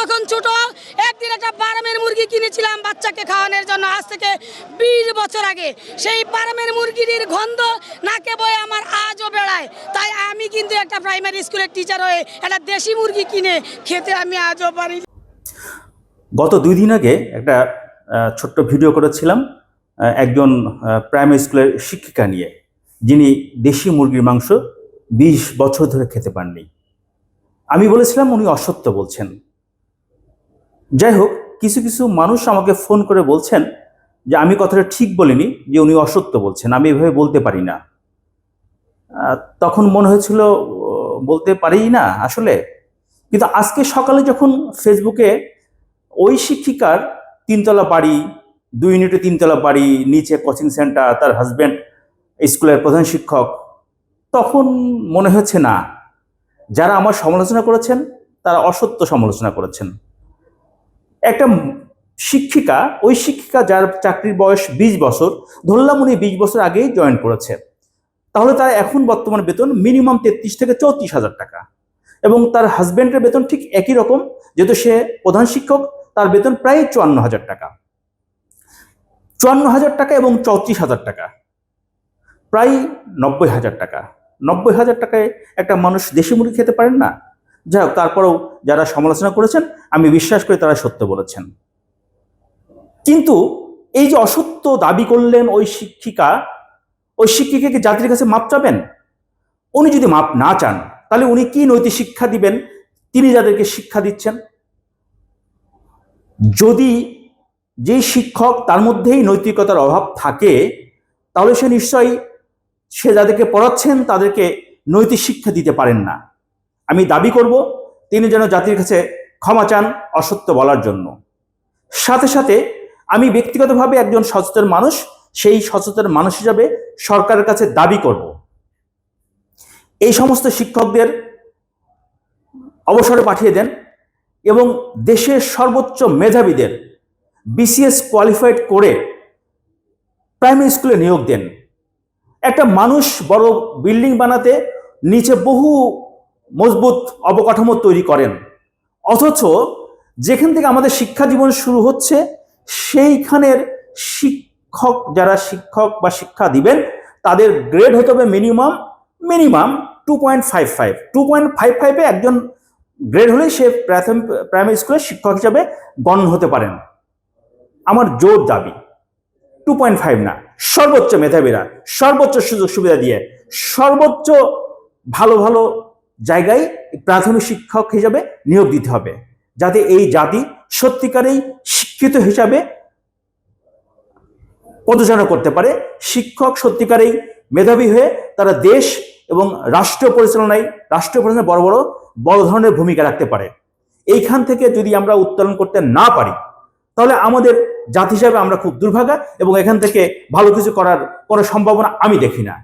তখন ছোট, একদিন একটা ফার্মের মুরগি কিনেছিলাম বাচ্চাকে খাওয়ানোর জন্য, আজ থেকে বিশ বছর আগে। সেই ফার্মের মুরগির গন্ধ নাকে বয়ে আমার আজও বেড়ায়। তাই আমি কিন্তু একটা প্রাইমারি স্কুলের টিচার হয়ে একটা দেশি মুরগি কিনে খেতে আমি আজও পারি। গত দুই দিন আগে একটা ছোট্ট ভিডিও করেছিলাম একজন প্রাইমারি স্কুলের শিক্ষিকা নিয়ে, যিনি দেশি মুরগির মাংস বিশ বছর ধরে খেতে পাননি। আমি বলেছিলাম উনি অসত্য বলছেন। যাই হোক কিছু কিছু মানুষ আমাকে ফোন করে বলছেন যে আমি কথাটা ঠিক বলিনি, যে উনি অসত্য বলছেন, আমি এভাবে বলতে পারি না। তখন মনে হয়েছিল বলতে পারি না আসলে। কিন্তু আজকে সকালে যখন ফেসবুকে ওই শিক্ষিকার তিনতলা বাড়ি, দুই ইউনিটে তিনতলা বাড়ি, নিচে কোচিং সেন্টার, তার হাজব্যান্ড স্কুলের প্রধান শিক্ষক, তখন মনে হচ্ছে না, যারা আমার সমালোচনা করেছেন, তারা অসত্য সমালোচনা করেছেন। একটা শিক্ষিকা, ওই শিক্ষিকা যার চাকরির বয়স বিশ বছর, ধরলাম উনি বিশ বছর আগেই জয়েন করেছে। তাহলে তার এখন বর্তমান বেতন মিনিমাম তেত্রিশ থেকে চৌত্রিশ হাজার টাকা। এবং তার হাজব্যান্ডের বেতন ঠিক একই রকম, যেহেতু সে প্রধান শিক্ষক, তার বেতন প্রায় চুয়ান্ন হাজার টাকা। চুয়ান্ন হাজার টাকা এবং চৌত্রিশ হাজার টাকা। প্রায় নব্বই হাজার টাকা। নব্বই হাজার টাকায় একটা মানুষ দেশি মুরগি খেতে পারেন না? যাই হোক, তারপরেও যারা সমালোচনা করেছেন, আমি বিশ্বাস করি তারা সত্য বলেছেন। কিন্তু এই যে অসত্য দাবি করলেন ওই শিক্ষিকা, ওই শিক্ষিকাকে জাতির কাছে মাপ চাবেন? উনি যদি মাপ না চান, তাহলে উনি কি নৈতিক শিক্ষা দিবেন? তিনি যাদেরকে শিক্ষা দিচ্ছেন। যদি যেই শিক্ষক তার মধ্যেই নৈতিকতার অভাব থাকে, তাহলে সে নিশ্চয়ই সে যাদেরকে পড়াচ্ছেন, তাদেরকে নৈতিক শিক্ষা দিতে পারেন না। আমি দাবি করব তিনি যেন জাতির কাছে ক্ষমা চান অসত্য বলার জন্য। সাথে সাথে আমি ব্যক্তিগতভাবে একজন সচেতন মানুষ, সেই সচেতন মানুষ হিসাবে সরকারের কাছে দাবি করব। এই সমস্ত শিক্ষকদের অবসরে পাঠিয়ে দেন এবং দেশের সর্বোচ্চ মেধাবীদের বিসিএস কোয়ালিফাইড করে প্রাইমারি স্কুলে নিয়োগ দেন। একটা মানুষ বড় বিল্ডিং বানাতে নিচে বহু মজবুত অবকাঠামো তৈরি করেন। অথচ যেখান থেকে আমাদের শিক্ষা জীবন শুরু হচ্ছে, সেইখানের শিক্ষক যারা শিক্ষক বা শিক্ষা দিবেন, তাদের গ্রেড হতে হবে minimum minimum two point five five two point five ফাইভে একজন গ্রেড হলেই সে প্রাথমিক প্রাইমারি স্কুলের শিক্ষক হিসাবে গণ্য হতে পারেন। আমার জোর দাবি। টু পয়েন্ট ফাইভ না। সর্বোচ্চ মেধাবীরা, সর্বোচ্চ সুযোগ সুবিধা দিয়ে, সর্বোচ্চ ভালো ভালো জায়গায় প্রাথমিক শিক্ষক হিসাবে নিয়োগ দিতে হবে, যাতে এই জাতি সত্যিকারেই শিক্ষিত হিসাবে পদচারণা করতে পারে। শিক্ষক সত্যিকারেই মেধাবী হয়ে তারা দেশ এবং রাষ্ট্র পরিচালনায় রাষ্ট্র পরিচালনায় বড় বড় বড় ধরনের ভূমিকা রাখতে পারে। এইখান থেকে যদি আমরা উত্তোলন করতে না পারি, তাহলে আমাদের জাতি হিসাবে আমরা খুব দুর্ভাগা এবং এখান থেকে ভালো কিছু করার কোনো সম্ভাবনা আমি দেখি না।